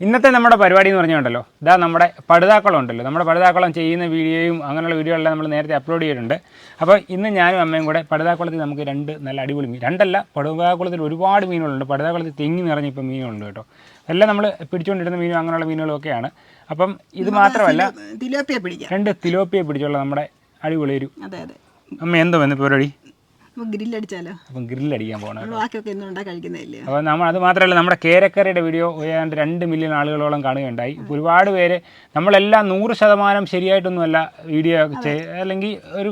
ഇന്നത്തെ നമ്മുടെ പരിപാടി എന്ന് പറഞ്ഞുകൊണ്ടല്ലോ ഇതാ നമ്മുടെ പഠിതാക്കളം ഉണ്ടല്ലോ നമ്മുടെ പഠിതാക്കളം ചെയ്യുന്ന വീഡിയോയും അങ്ങനെയുള്ള വീഡിയോകളെല്ലാം നമ്മൾ നേരത്തെ അപ്ലോഡ് ചെയ്തിട്ടുണ്ട്. അപ്പോൾ ഇന്ന് ഞാനും അമ്മയും കൂടെ പടുതാക്കുളത്തിൽ നമുക്ക് രണ്ട് നല്ല അടിപൊളി മീൻ രണ്ടല്ല പടുതാക്കുളത്തിൽ ഒരുപാട് മീനുകളുണ്ട്. പടുതാക്കുളത്തിൽ തെങ്ങി നിറഞ്ഞ ഇപ്പം മീനുകളുണ്ട് കേട്ടോ. എല്ലാം നമ്മൾ പിടിച്ചുകൊണ്ടിരുന്ന മീനും അങ്ങനെയുള്ള മീനുകളും ഒക്കെയാണ് അപ്പം ഇത് മാത്രമല്ല രണ്ട് തിലോപ്പിയെ പിടിച്ചുള്ള നമ്മുടെ അടിപൊളി ഒരു അതെ അതെ. അമ്മ എന്തോ വന്ന് പരിപാടി? ഗ്രില്ലടിച്ചാലോ അപ്പം ഗ്രില്ലടിക്കാൻ പോകണം ബാക്കിയൊക്കെ കഴിക്കുന്നില്ലേ അപ്പോൾ നമ്മൾ അത് മാത്രമല്ല നമ്മുടെ കേരക്കറിയുടെ വീഡിയോ ഏതാണ്ട് രണ്ട് മില്യൺ ആളുകളോളം കാണുകയുണ്ടായി. ഒരുപാട് പേര് നമ്മളെല്ലാം നൂറ് ശതമാനം ശരിയായിട്ടൊന്നുമല്ല വീഡിയോ അല്ലെങ്കിൽ ഒരു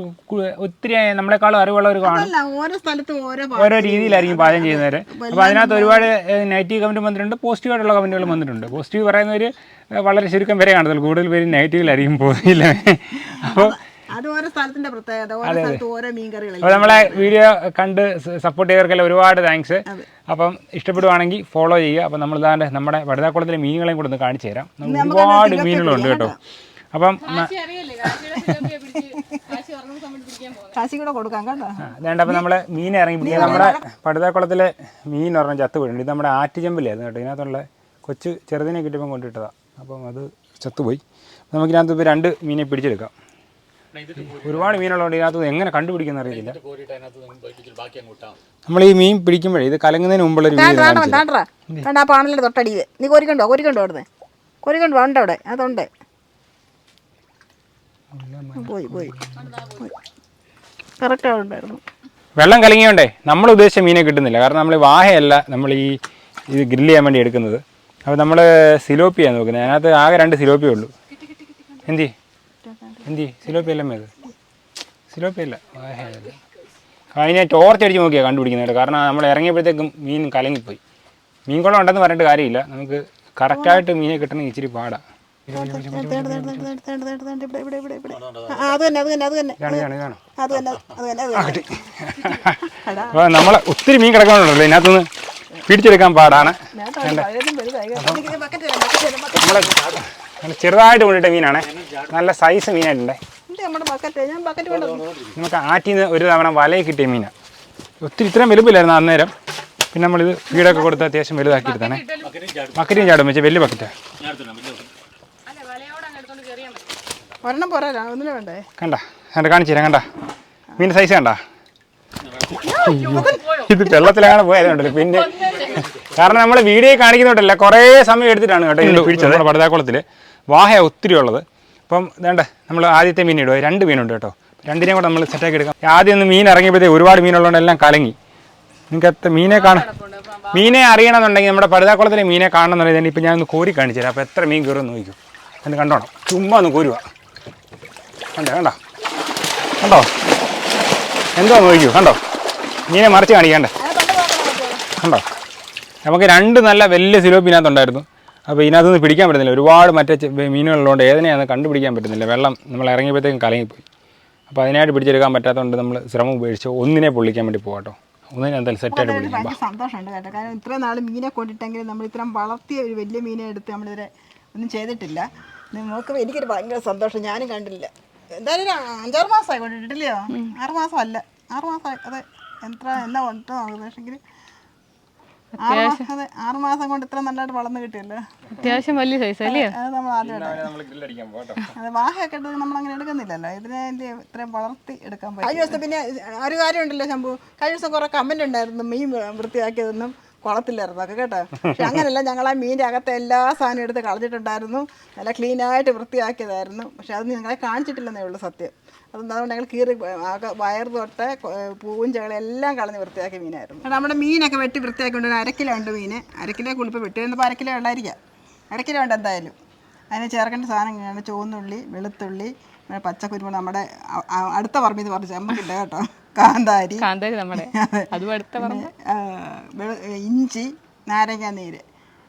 ഒത്തിരി നമ്മളെക്കാളും അറിവുള്ളവർ കാണും. ഓരോ സ്ഥലത്തും ഓരോ ഓരോ രീതിയിലായിരിക്കും പാചകം ചെയ്യുന്നവർ അപ്പോൾ അതിനകത്ത് ഒരുപാട് നെഗറ്റീവ് കമന്റ് വന്നിട്ടുണ്ട്. പോസിറ്റീവായിട്ടുള്ള കമന്റുകൾ വന്നിട്ടുണ്ട്. പോസിറ്റീവ് പറയുന്നവർ വളരെ ചുരുക്കം പേരെ കാണത്തുള്ളൂ. കൂടുതൽ പേര് നെഗറ്റീവിലായിരിക്കും പോയില്ല അപ്പോൾ അത് ഓരോ സ്ഥലത്തിന്റെ പ്രത്യേകത ഓരോ സ്ഥലത്തും ഓരോ അപ്പോൾ നമ്മളെ വീഡിയോ കണ്ട് സപ്പോർട്ട് ചെയ്തവർക്കെല്ലാം ഒരുപാട് താങ്ക്സ് അപ്പം ഇഷ്ടപ്പെടുവാണെങ്കിൽ ഫോളോ ചെയ്യുക. അപ്പം നമ്മൾ ഇതാണ്ട് നമ്മുടെ വടുതാക്കുളത്തിലെ മീനുകളെയും കൂടെ ഒന്ന് കാണിച്ചു തരാം. നമുക്ക് ഒരുപാട് മീനുകളുണ്ട് കേട്ടോ. അപ്പം അപ്പം നമ്മളെ മീൻ ഇറങ്ങി പിടിക്കുക നമ്മുടെ പടുതാക്കുളത്തിലെ മീൻ പറഞ്ഞ ചത്ത് പോയിട്ടുണ്ട്. ഇത് നമ്മുടെ ആറ്റുചെമ്പിലായിരുന്നു കേട്ടോ. ഇതിനകത്തുള്ള കൊച്ചു ചെറുതിനെ കിട്ടിയപ്പം കൊണ്ടിട്ടതാണ് അപ്പം അത് ചത്തുപോയി. നമുക്ക് നമുക്കിതിനകത്ത് ഇപ്പോൾ രണ്ട് മീനെ പിടിച്ചെടുക്കാം. ഒരുപാട് മീനുള്ളതുകൊണ്ട് ഇതിനകത്ത് എങ്ങനെ കണ്ടുപിടിക്കുന്ന അറിയില്ല. നമ്മൾ ഈ മീൻ പിടിക്കുമ്പോഴേ ഇത് കലങ്ങുന്നതിന് മുമ്പുള്ള ഒരു താണ്ടാ ആ പാണലിന്റെ തൊട്ടടിയിൽ നീ കോരിക്കണ്ടോ? കോരിക്കണ്ടോ അവിടുന്ന്? കോരിക്കണ്ടോ? ഉണ്ട് അവിടെ. അതുണ്ട് പോയി പോയി. കറക്റ്റ് അവിടെ ഉണ്ടായിരുന്നു. വെള്ളം കലങ്ങിയോണ്ടേ നമ്മൾ ഉദ്ദേശിച്ച മീനെ കിട്ടുന്നില്ല. കാരണം നമ്മൾ വാഹയല്ല നമ്മൾ ഈ ഇത് ഗ്രില്ല് ചെയ്യാൻ വേണ്ടി എടുക്കുന്നത്. അപ്പോൾ നമ്മൾ സിലോപ്പിയാണ് നോക്കുന്നത്. അതിനകത്ത് ആകെ രണ്ട് സിലോപ്പിയേ ഉള്ളൂ. എന്തി? എന്തി സിലോപ്പിയല്ല മേത് സിലോപ്പിയല്ല. അതിനെ ടോർച്ച് അടിച്ച് നോക്കിയാണ് കണ്ടുപിടിക്കുന്നത് കാരണം നമ്മൾ ഇറങ്ങിയപ്പോഴത്തേക്കും മീൻ കലങ്ങിപ്പോയി. മീൻ കുളം ഉണ്ടെന്ന് പറഞ്ഞിട്ട് കാര്യമില്ല. നമുക്ക് കറക്റ്റായിട്ട് മീനെ കിട്ടണമെങ്കിൽ ഇച്ചിരി പാടാണ് അപ്പോൾ നമ്മൾ ഒത്തിരി മീൻ കിടക്കാനുണ്ടല്ലോ ഇതിനകത്തുനിന്ന്. പിടിച്ചെടുക്കാൻ പാടാണ്. പഴയതും ചെറുതായിട്ട് കൊണ്ടിട്ട മീനാണ്. നല്ല സൈസ് മീനായിട്ടുണ്ട്. ഉണ്ട് നമ്മുടെ ബക്കറ്റ് ഞാൻ ബക്കറ്റ് കൊണ്ടുവന്നു നമുക്ക് ആറ്റിൽ നിന്ന് ഒരു തവണ വലയിൽ കിട്ടിയ മീനാണ് ഒത്തിരി ഇത്രയും വലുപ്പില്ലായിരുന്നു അന്നേരം. പിന്നെ നമ്മളിത് വീടൊക്കെ കൊടുത്ത് അത്യാവശ്യം വലുതാക്കി എടുത്താണ് ബക്കറ്റും ചാടും. വെച്ചാൽ വലിയ ബക്കറ്റാണ് കണ്ട? കണ്ട കാണിച്ചു തരാം കണ്ട? മീന്റെ സൈസ് കണ്ട? ഇത് വെള്ളത്തിലാണ് പോയതുണ്ടല്ലോ പിന്നെ കാരണം നമ്മൾ വീഡിയോ കാണിക്കുന്നുണ്ടല്ലോ കുറേ സമയം എടുത്തിട്ടാണ് കേട്ടോ പിടിച്ചത്. പടുതാക്കുളത്തിൽ. പടുതാക്കുളത്തിൽ വാഹ ഒത്തിരി ഉള്ളത്. അപ്പം വേണ്ട നമ്മൾ ആദ്യത്തെ മീൻ ഇടുക രണ്ട് മീനുണ്ട് കേട്ടോ. രണ്ടിനെയും കൂടെ നമ്മൾ സെറ്റാക്കി എടുക്കാം. ആദ്യം ഒന്ന് മീൻ ഇറങ്ങിയപ്പോഴത്തേക്ക് ഒരുപാട് മീനുള്ളതുകൊണ്ട് എല്ലാം കലങ്ങി. നിങ്ങൾക്ക് മീനെ കാണാം മീനെ അറിയണമെന്നുണ്ടെങ്കിൽ നമ്മുടെ പഴുതാക്കുളത്തിലെ മീനെ കാണണമെന്നുണ്ടെങ്കിൽ ഇപ്പം ഞാനൊന്ന് കോരി കാണിച്ചു തരാം. അപ്പോൾ എത്ര മീൻ കയറുമെന്ന് നോക്കും എന്ന് കണ്ടോണം. ചുമ്മാ ഒന്ന് കോരുക കണ്ടോ കണ്ടോ? കണ്ടോ? എന്തോ നോക്കൂ കണ്ടോ? മീനെ മറിച്ച് കാണിക്കണ്ടേ. കണ്ടോ? നമുക്ക് രണ്ട് നല്ല വലിയ സിലോപ്പിനകത്തുണ്ടായിരുന്നു അപ്പോൾ ഇതിനകത്തുനിന്ന് പിടിക്കാൻ പറ്റുന്നില്ല. ഒരുപാട് മറ്റേ മീനുകളുള്ളതുകൊണ്ട് ഏതിനെയാണെന്ന് കണ്ടുപിടിക്കാൻ പറ്റുന്നില്ല. വെള്ളം നമ്മൾ ഇറങ്ങിയപ്പോഴത്തേക്കും കലങ്ങിപ്പോയി. അപ്പോൾ അതിനായിട്ട് പിടിച്ചെടുക്കാൻ പറ്റാത്തതുകൊണ്ട് നമ്മൾ ശ്രമം ഉപേക്ഷിച്ച് ഒന്നിനെ പൊള്ളിക്കാൻ വേണ്ടി പോകാട്ടോ ഒന്നിനെ എന്തായാലും സെറ്റായിട്ട് ഭയങ്കര സന്തോഷമുണ്ട് കേട്ടോ. കാരണം ഇത്രയും നാൾ മീനെ കൊണ്ടിട്ടെങ്കിലും നമ്മൾ ഇത്രയും വളർത്തിയ ഒരു വലിയ മീനെ എടുത്ത് നമ്മളിതുവരെ ഒന്നും ചെയ്തിട്ടില്ല. നോക്കുമ്പോൾ എനിക്കൊരു ഭയങ്കര സന്തോഷം. ഞാനും കണ്ടില്ല എന്തായാലും ഒരു അഞ്ചാറ് മാസമായി കൊണ്ടിട്ടില്ലയോ ആറ് മാസം അല്ല ആറ് മാസമായി അതെ. എത്ര എന്നാ കൊണ്ടോ പക്ഷെങ്കിൽ ആറ് മാസം ആറ് മാസം കൊണ്ട് ഇത്ര നല്ലതായിട്ട് വളർന്നു കിട്ടിയല്ലോ. അത്യാവശ്യം വലിയ സൈസ് അല്ലേ? അത് നമ്മൾ ആദ്യമായിട്ട് അത് വാഹയൊക്കെ എടുത്ത് നമ്മൾ അങ്ങനെ എടുക്കുന്നില്ലല്ലോ. ഇതിനെ ഇത്രയും വളർത്തി എടുക്കാൻ പറ്റും കഴിഞ്ഞ ദിവസം പിന്നെ ഒരു കാര്യമുണ്ടല്ലോ ശംഭു കഴിഞ്ഞ ദിവസം കുറെ കമന്റ് ഉണ്ടായിരുന്നു മീൻ വൃത്തിയാക്കിയതൊന്നും. കുളത്തില്ലായിരുന്നു ഒക്കെ കേട്ടോ. പക്ഷെ അങ്ങനെയല്ല ഞങ്ങൾ ആ മീന്റെ അകത്തെ എല്ലാ സാധനവും എടുത്ത് കളഞ്ഞിട്ടുണ്ടായിരുന്നു. നല്ല ക്ലീനായിട്ട് വൃത്തിയാക്കിയതായിരുന്നു. പക്ഷെ അത് നിങ്ങളെ കാണിച്ചിട്ടില്ലെന്നേ ഉള്ളൂ സത്യം. അതുകൊണ്ട് അതുകൊണ്ട് ഞങ്ങൾ കീറി ആകെ വയർ തൊട്ട് കൊ- പൂവും ചകളെല്ലാം കളഞ്ഞ് വൃത്തിയാക്കിയ മീനായിരുന്നു. നമ്മുടെ മീനൊക്കെ വെട്ടി വൃത്തിയാക്കിക്കൊണ്ട് അര അരക്കിലുണ്ട് മീൻ അര കിലോ കുളിപ്പ് വെട്ടി വന്നപ്പോൾ അരക്കിലേ ഉണ്ടായിരിക്കാം. അരക്കിലുണ്ട് എന്തായാലും. അതിന് ചേർക്കേണ്ട സാധനങ്ങളാണ് ചുവന്നുള്ളി വെളുത്തുള്ളി പച്ചക്കുരുമുളക് നമ്മുടെ അടുത്ത പറമ്പിൽ നിന്ന് പറഞ്ഞ ചമ്മക്കില്ല കേട്ടോ. കാന്താരി. കാന്താരി നമ്മുടെ. അത്. അടുത്ത ഇഞ്ചി നാരങ്ങ നീര്.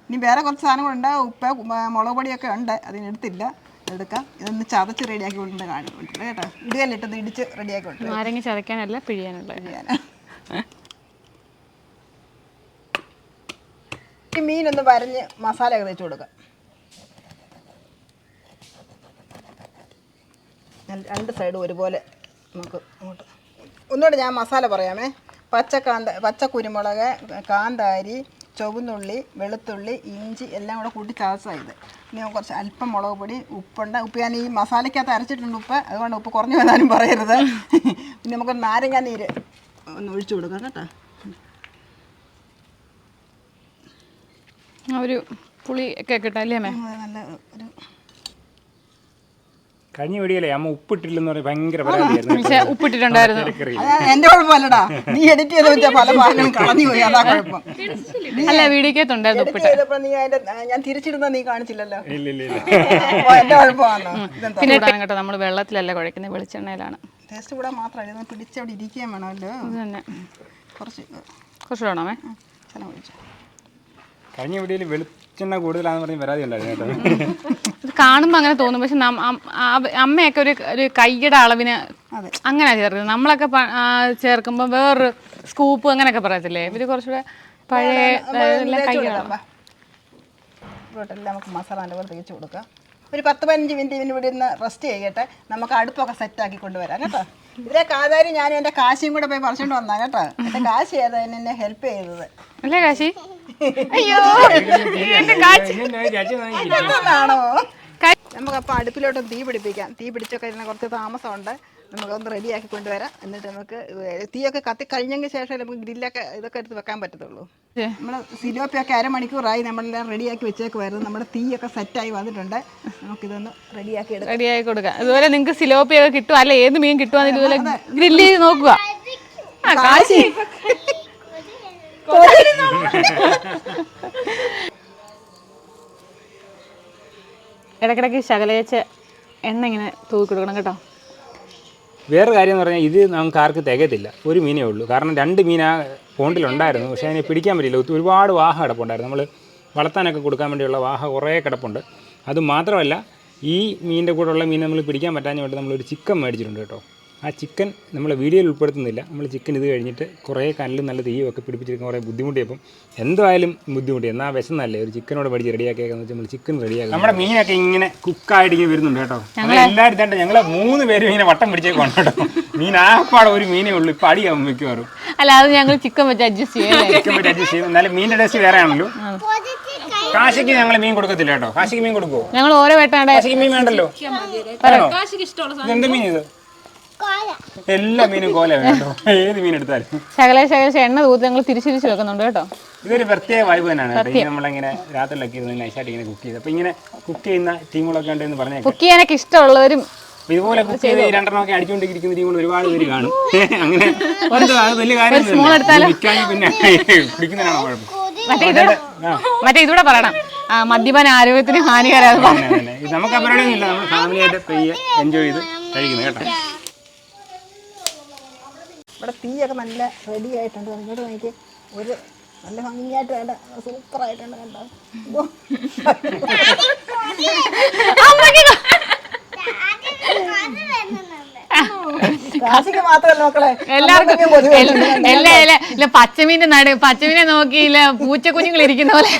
ഇനി വേറെ കുറച്ച് സാധനങ്ങളുണ്ട്. ഉപ്പ് മുളക് പൊടിയൊക്കെ ഉണ്ട്. അതിനെടുത്തില്ല എടുക്കാം. ഇതൊന്ന് ചതച്ച് റെഡിയാക്കി കൊണ്ട് കാണിക്കൊണ്ടില്ല കേട്ടോ. ഇടുകല്ലിട്ടൊന്ന് ഇടിച്ച് റെഡിയാക്കി കൊണ്ട് നാരങ്ങ ചതയ്ക്കാനല്ല പിഴിയാനുള്ള മീനൊന്ന് വരഞ്ഞ് മസാല ഒക്കെ തേച്ച് കൊടുക്കാം. രണ്ട് സൈഡും ഒരുപോലെ നമുക്ക് അങ്ങോട്ട് ഒന്നുകൂടെ ഞാൻ മസാല പറയാമേ. പച്ച കാന്ത പച്ച കുരുമുളക് കാന്താരി ചുവന്നുള്ളി വെളുത്തുള്ളി ഇഞ്ചി എല്ലാം കൂടെ കൂട്ടി ചതച്ചാണ് ഇത്. ഇനി കുറച്ച് അല്പം മുളക് പൊടി ഉപ്പുണ്ട്. ഉപ്പ് ഞാൻ ഈ മസാലയ്ക്കകത്ത് അരച്ചിട്ടുണ്ട് ഉപ്പ്. അതുകൊണ്ട് ഉപ്പ് കുറഞ്ഞു വന്നാലും പറയരുത്. പിന്നെ നമുക്ക് നാരങ്ങ നീര് ഒന്ന് ഒഴിച്ചു കൊടുക്കാം കേട്ടോ. ഒരു പുളി ഒക്കെ കിട്ടാല്ലേ അമ്മേ? നല്ല ഒരു കഴിഞ്ഞ വീഡിയോയിലെ അമ്മ ഉപ്പിട്ടില്ലെന്ന് പറഞ്ഞ് ഭയങ്കര പക്ഷെ ഉപ്പിട്ടിട്ടുണ്ടായിരുന്നു. എന്റെ കുഴപ്പമല്ലടാ. നീ എഡിറ്റ് ചെയ്ത് വെച്ചാൽ പല ഭാഗങ്ങളും കളഞ്ഞു പോയി. അതാ കുഴപ്പം. അല്ല വീഡിയോക്കകത്തുണ്ടായിരുന്നു എഡിറ്റ് ചെയ്തപ്പോൾ നീ അതിന്റെ ഞാൻ തിരിച്ചിടുന്ന നീ കാണിച്ചില്ലല്ലോ. ഇല്ല ഇല്ല ഇല്ല. എന്റെ കുഴപ്പമാണോ? പിന്നെ കേട്ടോ നമ്മൾ വെള്ളത്തിലല്ല കുഴക്കുന്നത് വെളിച്ചെണ്ണയിലാണ്. ടേസ്റ്റ് കൂടാൻ മാത്രമല്ല പിടിച്ചവിടെ ഇരിക്കുകയും വേണമല്ലോ തന്നെ. കുറച്ച് കുറച്ച് വേണമേ കഴിഞ്ഞ വീഡിയോയിൽ വെളിച്ചെണ്ണ കൂടുതലാണെന്ന് പറഞ്ഞ് പരാതി ഉണ്ടായിരുന്നു കേട്ടോ. ഇത് കാണുമ്പോൾ അങ്ങനെ തോന്നും. പക്ഷെ അമ്മയൊക്കെ ഒരു ഒരു കൈയുടെ അളവിന്. അങ്ങനെ ചേർക്കുന്നത്. നമ്മളൊക്കെ ചേർക്കുമ്പോൾ വേറൊരു സ്കൂപ്പ് അങ്ങനെയൊക്കെ പറയത്തില്ലേ? ഇവർ കുറച്ചുകൂടെ പഴയ. ഇവിടെല്ലാം നമുക്ക് മസാല നല്ലപോലെ തേച്ച് കൊടുക്കാം. ഒരു പത്ത് പതിനഞ്ച് മിനിറ്റ് ഇവന് ഇവിടെ നിന്ന് റെസ്റ്റ് ചെയ്യട്ടെ. നമുക്ക് അടുപ്പൊക്കെ സെറ്റാക്കി കൊണ്ടുവരാം കേട്ടോ? ഇതിലെ കാതാരി ഞാൻ എന്റെ കാശിയും കൂടെ പോയി പറിച്ചോണ്ട് വന്നാ കേട്ടോ. എന്റെ കാശി ഏതാ എന്നെ ഹെൽപ്പ് ചെയ്തത്? അല്ലേ കാശി? അയ്യോ എന്റെ കാശി. നമുക്കപ്പോൾ അടുപ്പിലോട്ട് തീ പിടിപ്പിക്കാം. തീ പിടിച്ചൊക്കെ ഇരുന്ന കുറച്ച് താമസമുണ്ട്. നമുക്കൊന്ന് റെഡിയാക്കി കൊണ്ടുവരാം. എന്നിട്ട് നമുക്ക് തീയൊക്കെ കത്തി കഴിഞ്ഞെങ്കിൽ ശേഷം നമുക്ക് ഗ്രില്ലൊക്കെ ഇതൊക്കെ എടുത്ത് വെക്കാൻ പറ്റത്തുള്ളൂ. നമ്മൾ സിലോപ്പിയൊക്കെ അരമണിക്കൂറായി നമ്മളെല്ലാം റെഡിയാക്കി വെച്ചേക്കുമായിരുന്നു നമ്മുടെ തീയൊക്കെ സെറ്റായി വന്നിട്ടുണ്ട്. നമുക്കിതൊന്ന് റെഡിയാക്കി എടുക്കാം. റെഡിയായി കൊടുക്കാം. അതുപോലെ നിങ്ങൾക്ക് സിലോപ്പിയൊക്കെ കിട്ടും. അല്ല ഏത് മീൻ കിട്ടുവാന്ന് ഇതുപോലെ ഗ്രില്ല് ചെയ്ത് നോക്കുക. ആ കാശി ഇടയ്ക്കിടയ്ക്ക് ശകലേച്ച് എണ്ണ ഇങ്ങനെ തൂക്കി കൊടുക്കണം കേട്ടോ. വേറെ കാര്യം എന്ന് പറഞ്ഞാൽ ഇത് നമുക്ക് ആർക്ക് തികയത്തില്ല. ഒരു മീനേ ഉള്ളൂ. കാരണം രണ്ട് മീൻ ആ പോണ്ടിലുണ്ടായിരുന്നു. പക്ഷേ അതിനെ പിടിക്കാൻ പറ്റില്ല ഒരുപാട് വാഹ കിടപ്പുണ്ടായിരുന്നു. നമ്മൾ വളർത്താനൊക്കെ കൊടുക്കാൻ വേണ്ടിയുള്ള വാഹ കുറേ കിടപ്പുണ്ട്. അത് മാത്രമല്ല ഈ മീനിന്റെ കൂടെയുള്ള മീൻ നമ്മൾ പിടിക്കാൻ പറ്റാൻ വേണ്ടി നമ്മളൊരു ചിക്കൻ മേടിച്ചിട്ടുണ്ട് കേട്ടോ. ആ ചിക്കൻ നമ്മൾ വീഡിയോയിൽ ഉൾപ്പെടുത്തുന്നില്ല. നമ്മൾ ചിക്കൻ ഇത് കഴിഞ്ഞിട്ട് കുറേ കല്ലും നല്ല തീയും ഒക്കെ പിടിപ്പിച്ചിരിക്കുന്ന കുറേ ബുദ്ധിമുട്ടിയപ്പം എന്തായാലും ബുദ്ധിമുട്ടി. എന്നാൽ വിശന്നല്ലേ? ഒരു ചിക്കനോട് പഠിച്ച് റെഡിയാക്കിയേക്കെന്ന് വെച്ചാൽ നമ്മൾ ചിക്കൻ റെഡിയാക്കി നമ്മുടെ മീനൊക്കെ ഇങ്ങനെ കുക്കായിട്ട് ഇങ്ങനെ വരുന്നുണ്ട് കേട്ടോ. എല്ലാവരും തന്നെ ഞങ്ങൾ മൂന്ന് പേരും ഇങ്ങനെ വട്ടം പിടിച്ചേക്കാണ് കേട്ടോ. മീൻ ആപ്പാടെ ഒരു മീനേ ഉള്ളൂ. ഇപ്പം അടിയാവും മിക്കവാറും. അല്ല അത് ഞങ്ങൾ ചിക്കൻ വെച്ച് അഡ്ജസ്റ്റ് ചെയ്യും ചിക്കൻ വെച്ച് അഡ്ജസ്റ്റ് ചെയ്യും. എന്നാലും മീനിന്റെ ടേസ്റ്റ് വേറെ ആണല്ലോ കാശിക്ക് ഞങ്ങൾ മീൻ കൊടുക്കത്തില്ല കേട്ടോ. കാശിക്ക് മീൻ കൊടുക്കുമോ ഞങ്ങൾ ഓരോ വേട്ടാണ്ട് കാശിക്ക് മീൻ വേണ്ടല്ലോ. എന്ത് ഇതെന്ത് മീൻ ഇത്? എല്ലാ മീനും കോല വേണ്ടോ ഏത് മീൻ എടുത്താലും. ശകല ശകല എണ്ണ തൂത്ത് ഞങ്ങൾ തിരിച്ചിരിച്ച് വെക്കുന്നുണ്ട് കേട്ടോ. ഇതൊരു പ്രത്യേക വൈബ് തന്നെയാണ് നമ്മളിങ്ങനെ രാത്രിയിലൊക്കെ ഇരുന്ന് നൈസായിട്ട് ഇങ്ങനെ കുക്ക് ചെയ്ത്. അപ്പൊ ഇങ്ങനെ കുക്ക് ചെയ്യുന്ന ടീമുകളൊക്കെ ഉണ്ട് എന്ന് പറഞ്ഞേക്കാം. കുക്ക് ചെയ്യാനൊക്കെ ഇഷ്ടമുള്ളവരും ഇതുപോലെ കുക്ക് ചെയ്ത്? രണ്ടെണ്ണമൊക്കെ അടിച്ചുകൊണ്ടിരിക്കുന്ന ടീമുകൾ ഒരുപാട് പേര് കാണും. അങ്ങനെ അത് വലിയ കാര്യം പിന്നെ കുടിക്കുന്നതാണോ കുഴപ്പം? മറ്റേ ഇതൂടെ പറയണം. മദ്യപാന ആരോഗ്യത്തിന്. ഇത് നമുക്ക് പരിപാടിയൊന്നും ഇല്ല നമ്മൾ ഫാമിലിയായിട്ട് പെയ്യ് എൻജോയ് ചെയ്ത് കഴിക്കുന്നത് കേട്ടോ. ഇവിടെ തീയൊക്കെ നല്ല റെഡി ആയിട്ടുണ്ട്. ഇങ്ങോട്ട് നോക്കി ഒരു നല്ല ഭംഗിയായിട്ട് വേണ്ട. സൂപ്പറായിട്ടുണ്ട് കണ്ടോ. കാശിക്ക് മാത്രമല്ല മക്കളെ. എല്ലാവർക്കും എല്ല- എല്ലാ പച്ചമീന്റെ നട പച്ചമീനെ നോക്കിയില്ല പൂച്ചക്കുഞ്ഞുങ്ങൾ ഇരിക്കുന്ന പോലെ.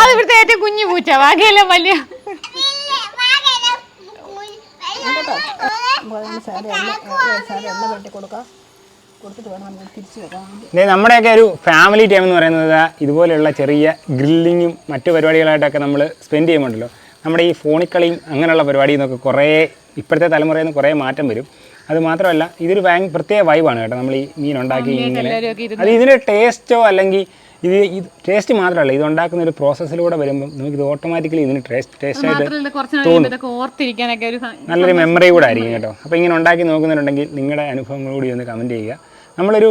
അത് ഇവിടുത്തെ ഏറ്റവും കുഞ്ഞു പൂച്ച. ബാക്കിയെല്ലാം വലിയ അപ്പോൾ അതിന് സാരി എണ്ണ സാരി എണ്ണ വെട്ടി കൊടുക്കാം. കൊടുത്തിട്ട് വേണം നമുക്ക് തിരിച്ചു വെക്കാം. നമ്മുടെയൊക്കെ ഒരു ഫാമിലി ടൈം എന്ന് പറയുന്നത് ഇതുപോലെയുള്ള ചെറിയ ഗ്രില്ലിങ്ങും മറ്റു പരിപാടികളായിട്ടൊക്കെ നമ്മൾ സ്പെൻഡ് ചെയ്യുമ്പോണ്ടല്ലോ നമ്മുടെ ഈ ഫോണിക്കളിയും അങ്ങനെയുള്ള പരിപാടിയിൽ നിന്നൊക്കെ കുറേ ഇപ്പോഴത്തെ തലമുറയിൽ നിന്ന് കുറേ മാറ്റം വരും. അത് മാത്രമല്ല ഇതൊരു ഭയങ്കര പ്രത്യേക വൈബാണ് കേട്ടോ. നമ്മൾ ഈ മീൻ ഉണ്ടാക്കി ഇങ്ങനെ അത് ഇതിന്റെ ടേസ്റ്റോ അല്ലെങ്കിൽ ഇത് ഈ ടേസ്റ്റ് മാത്രമല്ല ഇത് ഉണ്ടാക്കുന്ന ഒരു പ്രോസസ്സിലൂടെ വരുമ്പോൾ നമുക്ക് ഇത് ഓട്ടോമാറ്റിക്കലി ഇതിന് ടേസ്റ്റ് ടേസ്റ്റ് ആയിട്ട് ഓർത്തിരിക്കാനൊക്കെ നല്ലൊരു മെമ്മറി കൂടെ ആയിരിക്കും കേട്ടോ. അപ്പോൾ ഇങ്ങനെ ഉണ്ടാക്കി നോക്കുന്നുണ്ടെങ്കിൽ നിങ്ങളുടെ അനുഭവങ്ങൾ കൂടി ഒന്ന് കമന്റ് ചെയ്യുക. നമ്മളൊരു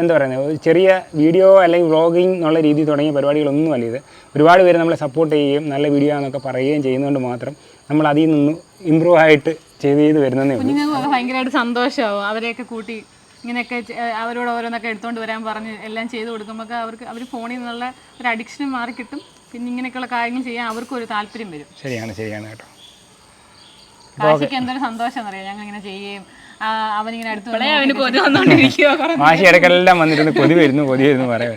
എന്താ പറയുന്നത് ഒരു ചെറിയ വീഡിയോ അല്ലെങ്കിൽ വ്ളോഗിംഗ് എന്നുള്ള രീതിയിൽ തുടങ്ങിയ പരിപാടികളൊന്നും അല്ല ഇത്. ഒരുപാട് പേര് നമ്മളെ സപ്പോർട്ട് ചെയ്യുകയും നല്ല വീഡിയോ എന്നൊക്കെ പറയുകയും ചെയ്യുന്നതുകൊണ്ട് മാത്രം നമ്മൾ അതിൽ നിന്ന് ഇമ്പ്രൂവ് ആയിട്ട് ചെയ്ത് ചെയ്ത് വരുന്നതേ ഉള്ളൂ. ഭയങ്കരമായിട്ട് സന്തോഷമാവും. അവരെയൊക്കെ കൂട്ടി ഇങ്ങനെയൊക്കെ അവരോട് ഓരോന്നൊക്കെ എടുത്തുകൊണ്ട് വരാൻ പറഞ്ഞ് എല്ലാം ചെയ്ത് കൊടുക്കുമ്പോൾ അവർക്ക് അവർ ഫോണിൽ നിന്നുള്ള ഒരു അഡിക്ഷൻ മാറി കിട്ടും. പിന്നെ ഇങ്ങനെയൊക്കെയുള്ള കാര്യങ്ങൾ ചെയ്യാൻ അവർക്കും ഒരു താല്പര്യം വരും. ശരിയാണ് ശരിയാണ് കേട്ടോ. കാശിക്ക് എന്തൊരു സന്തോഷം അറിയാം ഞങ്ങൾ ഇങ്ങനെ ചെയ്യുകയും അവനിങ്ങനെ അടുത്ത് വാശി ഇടയ്ക്കെല്ലാം വന്നിട്ടുണ്ട് കൊതി വരുന്നു കൊതി വരുന്നു പറയാൻ.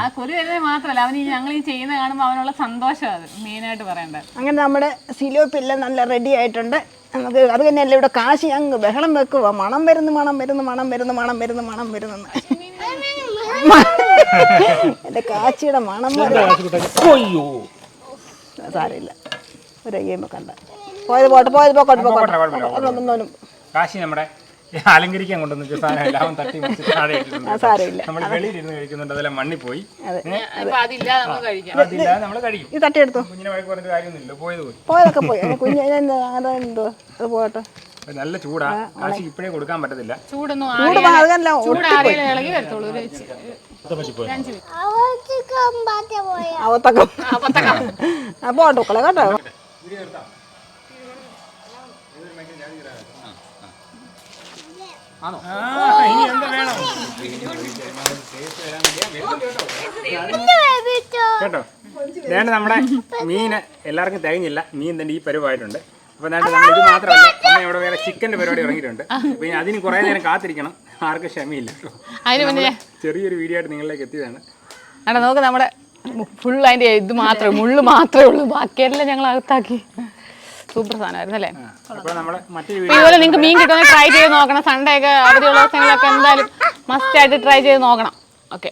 ആ കൊതി വരുന്നത് മാത്രമല്ല അവൻ ഞങ്ങൾ ഈ ചെയ്യുന്ന കാണുമ്പോൾ അവനുള്ള സന്തോഷം അത് മെയിനായിട്ട് പറയേണ്ടത്. അങ്ങനെ നമ്മുടെ സിലോപ്പ് എല്ലാം നല്ല റെഡി ആയിട്ടുണ്ട്. നമുക്ക് അത് തന്നെയല്ല ഇവിടെ കാശി അങ്ങ് ബഹളം വെക്കുക. മണം വരുന്നു മണം വരുന്നു മണം വരുന്നു മണം വരുന്നു മണം വരുന്നു. എന്റെ കാച്ചിയുടെ മണം അയ്യോ. സാരമില്ല. ഒരു അയ്യമ്മ കണ്ട. പോയത് പോട്ടെ പോയത് പോക്കോട്ടെ പോക്കോട്ടെ. കാശി നമ്മുടെ അലങ്കരിക്കാൻ കൊണ്ടുവന്ന സാധനം എല്ലാം തട്ടി മുറിച്ച് താഴെ ഇട്ടിട്ടുണ്ട് ആ സാരമില്ല. നമ്മൾ വെളിയിലിരുന്ന് കഴിക്കുന്നുണ്ട്. അതെല്ലാം മണ്ണി പോയി. അപ്പൊ അതില്ലാതെ നമ്മൾ കഴിക്കും. തട്ടിയെടുത്തു. കുഞ്ഞിനെ വഴക്ക് കാര്യമൊന്നുമില്ല. പോയത് പോയി. പോയതൊക്കെ പോയി. അത് പോകട്ടെ. നല്ല ചൂടാ. കാശി ഇപ്പഴേ കൊടുക്കാൻ പറ്റത്തില്ല. ചൂടൊന്നും അതെല്ലാം ചൂടാറിയാലേ ആ, ഇനി എന്താ വേണം? കേട്ടോ? വേണ്ട നമ്മുടെ മീന് എല്ലാവർക്കും തികഞ്ഞില്ല. മീൻ തന്നെ ഈ പരിപാടിയുണ്ട് അപ്പൊ വേണ്ട നമ്മൾ ഇത് മാത്രമല്ല അമ്മ ഇവിടെ വേറെ ചിക്കന്റെ പരിപാടി ഇറങ്ങിയിട്ടുണ്ട്. പിന്നെ ഇനി അതിന് കുറെ നേരം കാത്തിരിക്കണം. ആർക്കും ക്ഷമയില്ല. കേട്ടോ ചെറിയൊരു വീഡിയോ ആയിട്ട് നിങ്ങളിലേക്ക് എത്തിയതാണ്. അവിടെ നോക്ക് നമ്മുടെ ഫുൾ അതിന്റെ ഇത് മാത്രമേ മുള്ളു മാത്രമേ ഉള്ളൂ. ബാക്കിയെല്ലാം ഞങ്ങൾ അകത്താക്കി. സൂപ്പർ സാധനമായിരുന്നു അല്ലേ? ഇതുപോലെ നിങ്ങൾക്ക് മീൻ കിട്ടുന്ന ട്രൈ ചെയ്ത് നോക്കണം. സൺഡേ ഒക്കെ അവധിയുള്ള ദിവസങ്ങളൊക്കെ എന്തായാലും മസ്റ്റ് ആയിട്ട് ട്രൈ ചെയ്ത് നോക്കണം. ഓക്കെ